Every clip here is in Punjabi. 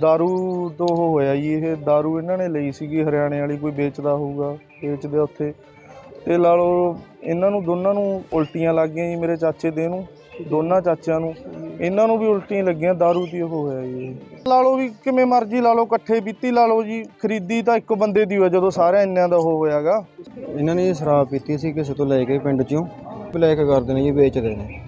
दारू ਤੋਂ ਉਹ ਹੋਇਆ ਜੀ ਇਹ दारू ਇਹਨਾਂ ਨੇ ਲਈ ਸੀਗੀ ਹਰਿਆਣੇ ਵਾਲੀ ਕੋਈ ਵੇਚਦਾ ਹੋਊਗਾ ਵੇਚਦੇ ਆ ਉੱਥੇ ਤੇ ਲਾ ਲਓ ਇਹਨਾਂ ਨੂੰ ਦੋਨਾਂ ਨੂੰ ਉਲਟੀਆਂ ਲੱਗ ਗਈਆਂ ਜੀ ਮੇਰੇ ਚਾਚੇ ਦੇ ਨੂੰ ਦੋਨਾਂ ਚਾਚਿਆਂ ਨੂੰ ਇਹਨਾਂ ਨੂੰ ਵੀ ਉਲਟੀਆਂ ਲੱਗੀਆਂ दारू ਦੀ ਉਹ ਹੋਇਆ ਜੀ ਇਹ। ਲਾ ਲਓ ਵੀ ਕਿਵੇਂ ਮਰਜ਼ੀ ਲਾ ਲਓ ਇਕੱਠੇ ਪੀਤੀ ਲਾ ਲਓ ਜੀ ਖਰੀਦੀ ਤਾਂ ਇੱਕ ਬੰਦੇ ਦੀ ਹੋਇਆ ਜਦੋਂ ਸਾਰਿਆਂ ਇੰਨਿਆਂ ਦਾ ਉਹ ਹੋਇਆਗਾ ਇਹਨਾਂ ਨੇ ਸ਼ਰਾਬ ਪੀਤੀ ਸੀ ਕਿਸੇ ਤੋਂ ਲੈ ਕੇ ਪਿੰਡ ਚੋਂ ਬਲੈਕ ਕਰਦੇ ਨੇ ਜੀ ਵੇਚਦੇ ਨੇ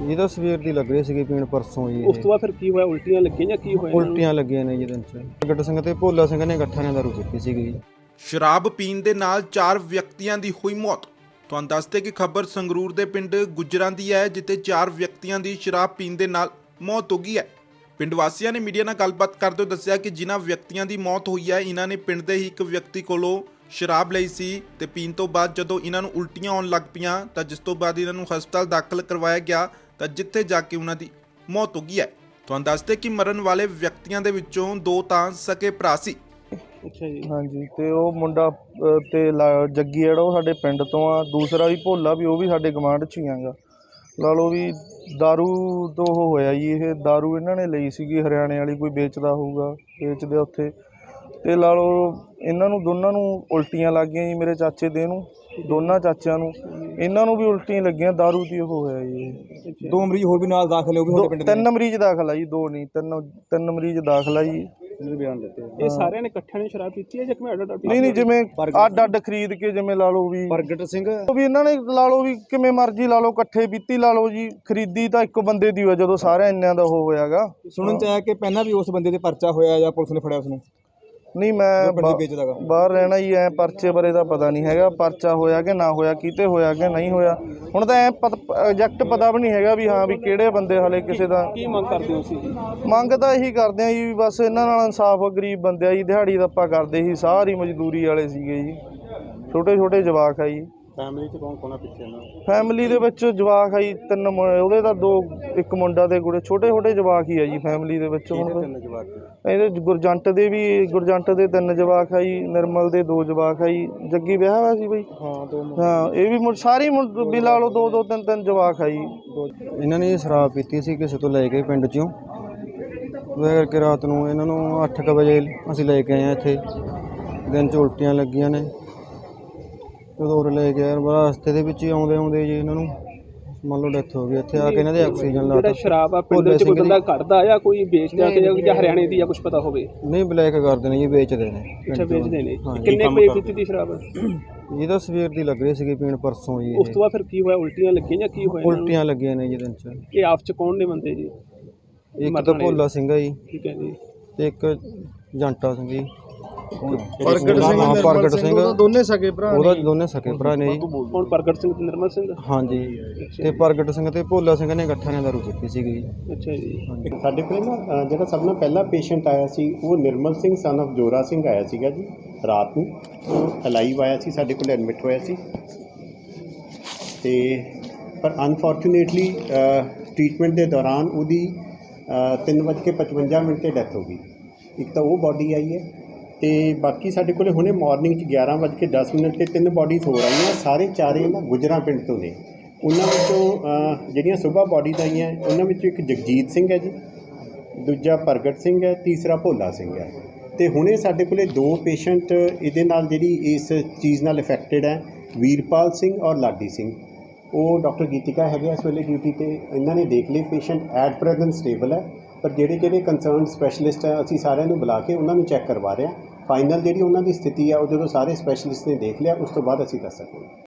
ਇਹ ਤਾਂ ਸਵੇਰ ਦੀ ਲੱਗ ਰਹੀ ਸੀਗੀ ਪੀਣ ਪਰਸੋਂ ਜੀ ਉਸ। ਤੋਂ ਬਾਅਦ ਫਿਰ ਕੀ ਹੋਇਆ? ਉਲਟੀਆਂ ਲੱਗੀਆਂ ਜਾਂ ਕੀ ਹੋਇਆ ਇਹਨਾਂ ਨੂੰ? ਉਲਟੀਆਂ ਲੱਗੀਆਂ ਨੇ ਜੀ ਦਿਨ ਚ ਗੱਟ ਸਿੰਘ ਤੇ ਭੋਲਾ ਸਿੰਘ ਨੇ ਇਕੱਠਿਆਂ ਨੇ ਦਾਰੂ ਪੀਤੀ ਸੀਗੀ ਜੀ। ਸ਼ਰਾਬ ਪੀਣ ਦੇ ਨਾਲ ਚਾਰ ਵਿਅਕਤੀਆਂ ਦੀ ਹੋਈ ਮੌਤ। ਤੁਹਾਨੂੰ ਦੱਸਦੇ ਕਿ ਖਬਰ ਸੰਗਰੂਰ ਦੇ ਪਿੰਡ ਗੁਜਰਾਂ ਦੀ ਹੈ ਜਿੱਥੇ ਚਾਰ ਵਿਅਕਤੀਆਂ ਦੀ ਸ਼ਰਾਬ ਪੀਣ ਦੇ ਨਾਲ ਮੌਤ ਹੋ ਗਈ ਹੈ। ਪਿੰਡ ਵਾਸੀਆਂ ਨੇ ਮੀਡੀਆ ਨਾਲ ਗੱਲਬਾਤ ਕਰਦੇ ਹੋਏ ਦੱਸਿਆ ਕਿ ਜਿਨ੍ਹਾਂ ਵਿਅਕਤੀਆਂ ਦੀ ਮੌਤ ਹੋਈ ਹੈ ਇਹਨਾਂ ਨੇ ਪਿੰਡ ਦੇ ਹੀ ਇੱਕ ਵਿਅਕਤੀ ਕੋਲੋਂ ਸ਼ਰਾਬ ਲਈ ਸੀ ਤੇ ਪੀਣ ਤੋਂ ਬਾਅਦ ਜਦੋਂ ਇਹਨਾਂ ਨੂੰ ਉਲਟੀਆਂ ਆਉਣ ਲੱਗ ਪਈਆਂ ਤਾਂ ਜਿਸ ਤੋਂ ਬਾਅਦ ਇਹਨਾਂ ਨੂੰ ਹਸਪਤਾਲ ਦਾਖਲ ਕਰਵਾਇਆ ਗਿਆ ਤਾਂ ਜਿੱਥੇ ਜਾ ਕੇ ਉਹਨਾਂ ਦੀ ਮੌਤ ਹੋ ਗਈ ਹੈ ਤੁਹਾਨੂੰ ਦੱਸਦੇ ਕਿ ਮਰਨ ਵਾਲੇ ਵਿਅਕਤੀਆਂ ਦੇ ਵਿੱਚੋਂ ਦੋ ਤਾਂ ਸਕੇ ਭਰਾ ਸੀ ਅੱਛਾ ਜੀ ਹਾਂਜੀ ਤੇ ਉਹ ਮੁੰਡਾ ਅ, ਤੇ ਲਾ- ਜੱਗੀ ਜਿਹੜਾ ਉਹ ਸਾਡੇ ਪਿੰਡ ਤੋਂ ਆ ਦੂਸਰਾ ਵੀ ਭੋਲਾ ਵੀ ਉਹ ਵੀ ਸਾਡੇ ਗਵਾਂਢ ਚ ਹੀ ਆਗਾ ਲਾ ਲਓ ਵੀ दारू ਤੋਂ ਉਹ ਹੋਇਆ ਜੀ ਇਹ दारू ਇਹਨਾਂ ਨੇ ਲਈ ਸੀਗੀ ਹਰਿਆਣੇ ਵਾਲੀ ਕੋਈ ਵੇਚਦਾ ਹੋਊਗਾ ਵੇਚਦੇ ਆ ਉੱਥੇ ਤੇ ਲਾ ਲਓ ਇਹਨਾਂ ਨੂੰ ਦੋਨਾਂ ਨੂੰ ਉਲਟੀਆਂ ਲੱਗ ਗਈਆਂ ਜੀ ਮੇਰੇ ਚਾਚੇ ਦੇ ਨੂੰ ਦੋਨਾਂ ਚਾਚਿਆਂ ਨੂੰ। ਇਹਨਾਂ ਨੂੰ ਵੀ ਉਲਟੀਆਂ ਲੱਗੀਆਂ दारू ਦੀ ਉਹ ਹੋਇਆ ਜੀ ਇਹ। ਦੋ ਮਰੀਜ਼ ਹੋਰ ਵੀ ਨਾਲ ਦਾਖਲ ਹੋ ਦੋ- ਤਿੰਨ ਮਰੀਜ਼ ਦਾਖਲ ਆ ਜੀ ਦੋ ਨਹੀਂ ਤਿੰਨ ਤਿੰਨ ਮਰੀਜ਼ ਦਾਖਲ ਆ ਜੀ। ਬਿਆਨ ਦਿੱਤੇ ਇਹ ਸਾਰਿਆਂ ਨੇ ਇਕੱਠਿਆਂ ਨੇ ਸ਼ਰਾਬ ਪੀਤੀ ਹੈ ਜਾਂ ਕਿਵੇਂ ਅੱਡ ਅੱਡ ਨਹੀਂ ਨਹੀਂ ਜਿਵੇਂ ਅੱਡ ਅੱਡ ਖਰੀਦ ਕੇ ਜਿਵੇਂ ਲਾ ਲਓ ਵੀ। ਪ੍ਰਗਟ ਸਿੰਘ। ਉਹ ਵੀ ਇਹਨਾਂ ਨੇ ਲਾ ਲਓ ਵੀ ਕਿਵੇਂ ਮਰਜ਼ੀ ਲਾ ਲਓ ਇਕੱਠੇ ਪੀਤੀ ਲਾ ਲਓ ਜੀ। ਖਰੀਦੀ ਤਾਂ ਇੱਕ ਬੰਦੇ ਦੀ ਹੋਇਆ ਜਦੋਂ ਸਾਰਿਆਂ ਇੰਨਿਆਂ ਦਾ ਉਹ ਹੋਇਆਗਾ। ਸੁਣਨ ਚ ਆਇਆ ਕਿ ਪਹਿਲਾਂ ਵੀ ਉਸ ਬੰਦੇ ਦੇ ਪਰਚਾ ਹੋਇਆ ਜਾਂ ਪੁਲਿਸ ਨੇ ਫੜਿਆ ਉਸ ਨੂੰ ਨਹੀਂ ਮੈਂ ਬਾ- ਦੇ ਵੇਚਦਾਗਾ ਬਾਹਰ ਰਹਿਣਾ ਹੀ ਐ ਪਰਚੇ ਬਾਰੇ ਤਾਂ ਪਤਾ ਨਹੀਂ ਹੈਗਾ ਪਰਚਾ ਹੋਇਆ ਕਿ ਨਾ ਹੋਇਆ ਕਿਤੇ ਹੋਇਆ ਕਿ ਨਹੀਂ ਹੋਇਆ। ਹੁਣ ਤਾਂ ਐ ਐਗਜ਼ੈਕਟ ਪਤਾ ਵੀ ਨਹੀਂ ਹੈਗਾ ਵੀ ਹਾਂ ਵੀ ਕਿਹੜੇ ਬੰਦੇ ਹਲੇ ਕਿਸੇ ਦਾ। ਕੀ ਮੰਗ ਕਰਦੇ ਹੋ ਤੁਸੀਂ? ਮੰਗ ਤਾਂ ਇਹੀ ਕਰਦੇ ਆ ਜੀ ਵੀ ਬਸ ਇਹਨਾਂ ਨਾਲ ਇਨਸਾਫ ਗਰੀਬ ਬੰਦੇ ਆ ਜੀ ਦਿਹਾੜੀ ਦਾ ਆਪਾਂ ਕਰਦੇ ਸੀ ਸਾਰੀ ਮਜ਼ਦੂਰੀ ਵਾਲੇ ਸੀਗੇ ਜੀ। ਛੋਟੇ ਛੋਟੇ ਜਵਾਕ ਆ ਜੀ। ਫੈਮਿਲੀ ਚ ਕੌਣ ਕੌਣ ਆ ਪਿੱਛੇ ਨਾ ਫੈਮਿਲੀ ਦੇ ਵਿੱਚ ਜਵਾਕ ਆ ਜੀ ਤਿੰਨ ਮੁੰ- ਉਹਦੇ ਤਾਂ ਦੋ ਇੱਕ ਮੁੰਡਾ ਤੇ ਕੁੜੇ ਛੋਟੇ ਛੋਟੇ ਜਵਾਕ ਹੀ ਆ ਜੀ ਫੈਮਿਲੀ ਦੇ ਵਿੱਚ ਹੁਣ ਇਹਦੇ ਚ ਗੁਰਜੰਟ ਦੇ ਵੀ ਗੁਰਜੰਟ ਦੇ ਤਿੰਨ ਜਵਾਕ ਆ ਜੀ ਨਿਰਮਲ ਦੇ ਦੋ ਜਵਾਕ ਆ ਜੀ ਜੱਗੀ ਵਿਆਹ ਹੋਇਆ ਸੀ ਬਈ? ਹਾਂ ਦੋ ਹਾਂ ਇਹ ਵੀ ਮੁੰ- ਸਾਰੀ ਮੁੰ- ਵੀ ਲਾ ਲਓ ਦੋ ਦੋ ਤਿੰਨ ਤਿੰਨ ਜਵਾਕ ਆ ਜੀ। ਇਹਨਾਂ ਨੇ ਸ਼ਰਾਬ ਪੀਤੀ ਸੀ ਕਿਸੇ ਤੋਂ ਲੈ ਕੇ ਪਿੰਡ ਚੋਂ। ਉਹਦੇ ਕਰਕੇ ਰਾਤ ਨੂੰ ਇਹਨਾਂ ਨੂੰ 8:00 ਵਜੇ ਅਸੀਂ ਲੈ ਕੇ ਆਏ ਹਾਂ ਇੱਥੇ। ਦਿਨ ਚ ਉਲਟੀਆਂ ਲੱਗੀਆਂ ਨੇ। ਜਦੋਂ ਉਰੇ ਲੈ ਕੇ ਆਏ ਰਸਤੇ ਦੇ ਵਿੱਚ ਹੀ ਆਉਂਦੇ ਆਉਂਦੇ ਜੀ ਇਹਨਾਂ ਨੂੰ। ਮੰਨ ਲਓ ਡੈਥ ਹੋ ਗਈ ਇੱਥੇ ਆ ਕੇ ਇਹਨਾਂ ਦੇ ਆਕਸੀਜਨ ਜਿਹੜਾ ਲਾਤਾ ਸ਼ਰਾਬ ਆ ਪਿੰਡ ਵਿੱਚ ਕੋਈ ਬੰਦਾ ਕੱਢਦਾ ਜਾਂ ਕੋਈ ਵੇਚਦਾ ਤੇ ਜਾਂ ਹਰਿਆਣੇ ਦੀ ਜਾਂ ਕੁਝ ਪਤਾ ਹੋਵੇ? ਨਹੀਂ ਬਲੈਕ ਕਰਦੇ ਨੇ ਜੀ ਵੇਚਦੇ ਨੇ। ਅੱਛਾ ਵੇਚਦੇ ਨੇ। ਕਿੰਨੇ ਕੁ ਵਜੇ ਪੀਤੀ ਦੀ ਸ਼ਰਾਬ? ਇਹ ਤਾਂ ਸਵੇਰ ਦੀ ਲੱਗ ਰਹੀ ਸੀਗੀ ਪੀਣ ਪਰਸੋਂ ਜੀ ਉਸ ਤੋਂ ਬਾਅਦ ਫਿਰ ਕੀ ਹੋਇਆ? ਉਲਟੀਆਂ ਲੱਗੀਆਂ ਜਾਂ ਕੀ ਹੋਇਆ? ਉਲਟੀਆਂ ਲੱਗੀਆਂ ਨੇ ਜੀ ਦਿਨ ਚ। ਇਹ ਆਪ ਚ ਕੌਣ ਨੇ ਬੰਦੇ ਜੀ? ਇੱਕ ਤਾਂ ਭੋਲਾ ਸਿੰਘ ਆ ਜੀ ਠੀਕ ਹੈ ਜੀ। ਤੇ ਇੱਕ ਜੰਟਾ ਸਿੰਘ ਜੀ। ਪ੍ਰਗਟ ਸਿੰਘ ਹਾਂ, ਪ੍ਰਗਟ ਸਿੰਘ ਦੋਨੇ ਸਕੇ ਭਰਾ ਉਹਦਾ ਦੋਨੇ ਸਕੇ ਭਰਾ ਨੇ ਜੀ। ਹੁਣ ਪ੍ਰਗਟ ਸਿੰਘ ਤੇ ਨਿਰਮਲ ਸਿੰਘ? ਹਾਂਜੀ। ਤੇ ਪ੍ਰਗਟ ਸਿੰਘ ਤੇ ਭੋਲਾ ਸਿੰਘ ਨੇ ਇਕੱਠਿਆਂ ਨੇ ਦਾਰੂ ਪੀਤੀ ਸੀਗੀ ਜੀ। ਅੱਛਾ ਜੀ। ਸਾਡੇ ਕੋਲ ਨਾ ਜਿਹੜਾ ਸਭ ਤੋਂ ਪਹਿਲਾ ਪੇਸ਼ੈਂਟ ਆਇਆ ਸੀ ਉਹ ਨਿਰਮਲ ਸਿੰਘ ਸਨ of ਜੋਰਾ ਸਿੰਘ ਆਇਆ ਸੀਗਾ ਜੀ ਰਾਤ ਨੂੰ। ਉਹ ਅਲਾਈਵ ਆਇਆ ਸੀ ਸਾਡੇ ਕੋਲ ਐਡਮਿਟ ਹੋਇਆ ਸੀ। ਤੇ ਪਰ ਅਨਫੋਰਚੂਨੇਟਲੀ ਟ੍ਰੀਟਮੈਂਟ ਦੇ ਦੌਰਾਨ ਉਹਦੀ ਅ, 3:55 ਮਿੰਟ ਤੇ ਡੈਥ ਹੋ ਗਈ। ਇੱਕ ਤਾਂ ਉਹ ਬਾਡੀ ਆਈ ਹੈ ਤੇ ਬਾਕੀ ਸਾਡੇ ਕੋਲੇ ਹੁਣੇ ਮਾਰਨਿੰਗ 'ਚ 11:10 ਮਿੰਟ ਤੇ ਤਿੰਨ ਬਾਡੀਜ਼ ਹੋ ਰਹੀਆਂ ਸਾਰੇ ਚਾਰੇ ਨਾ ਗੁਜਰਾਂ ਪਿੰਡ ਤੋਂ ਨੇ। ਉਹਨਾਂ ਵਿੱਚੋਂ ਜਿਹੜੀਆਂ ਸਵੇਰ ਬਾਡੀਜ਼ ਆਈਆਂ, ਉਹਨਾਂ ਵਿੱਚੋਂ ਇੱਕ ਜਗਜੀਤ ਸਿੰਘ ਹੈ ਜੀ, ਦੂਜਾ ਪ੍ਰਗਟ ਸਿੰਘ ਹੈ, ਤੀਸਰਾ ਭੋਲਾ ਸਿੰਘ ਹੈ। ਤੇ ਹੁਣੇ ਸਾਡੇ ਕੋਲੇ ਦੋ ਪੇਸ਼ੈਂਟ ਇਹਦੇ ਨਾਲ ਜਿਹੜੀ ਇਸ ਚੀਜ਼ ਨਾਲ ਇਫੈਕਟਡ ਹੈ, ਵੀਰਪਾਲ ਸਿੰਘ ਔਰ ਲਾਡੀ ਸਿੰਘ। ਉਹ ਡਾਕਟਰ ਗੀਤਿਕਾ ਹੈਗੇ ਆ ਇਸ ਵੇਲੇ ਡਿਊਟੀ ਤੇ, ਇਹਨਾਂ ਨੇ ਦੇਖ ਲਈ ਪੇਸ਼ੈਂਟ ਐਟ ਪ੍ਰੈਜ਼ੈਂਟ ਸਟੇਬਲ ਹੈ। ਪਰ ਜਿਹੜੇ ਜਿਹੜੇ ਕੰਸਰਨਡ ਸਪੈਸ਼ਲਿਸਟ ਹੈ, ਅਸੀਂ ਸਾਰਿਆਂ ਨੂੰ ਬੁਲਾ ਕੇ ਉਹਨਾਂ ਨੂੰ ਚੈੱਕ ਕਰਵਾ ਰਹੇ ਹਾਂ। ਫਾਈਨਲ ਜਿਹੜੀ ਉਹਨਾਂ ਦੀ ਸਥਿਤੀ ਆ, ਉਹ ਜਦੋਂ ਸਾਰੇ ਸਪੈਸ਼ਲਿਸਟ ਨੇ ਦੇਖ ਲਿਆ, ਉਸ ਤੋਂ ਬਾਅਦ ਅਸੀਂ ਦੱਸ ਸਕਾਂਗੇ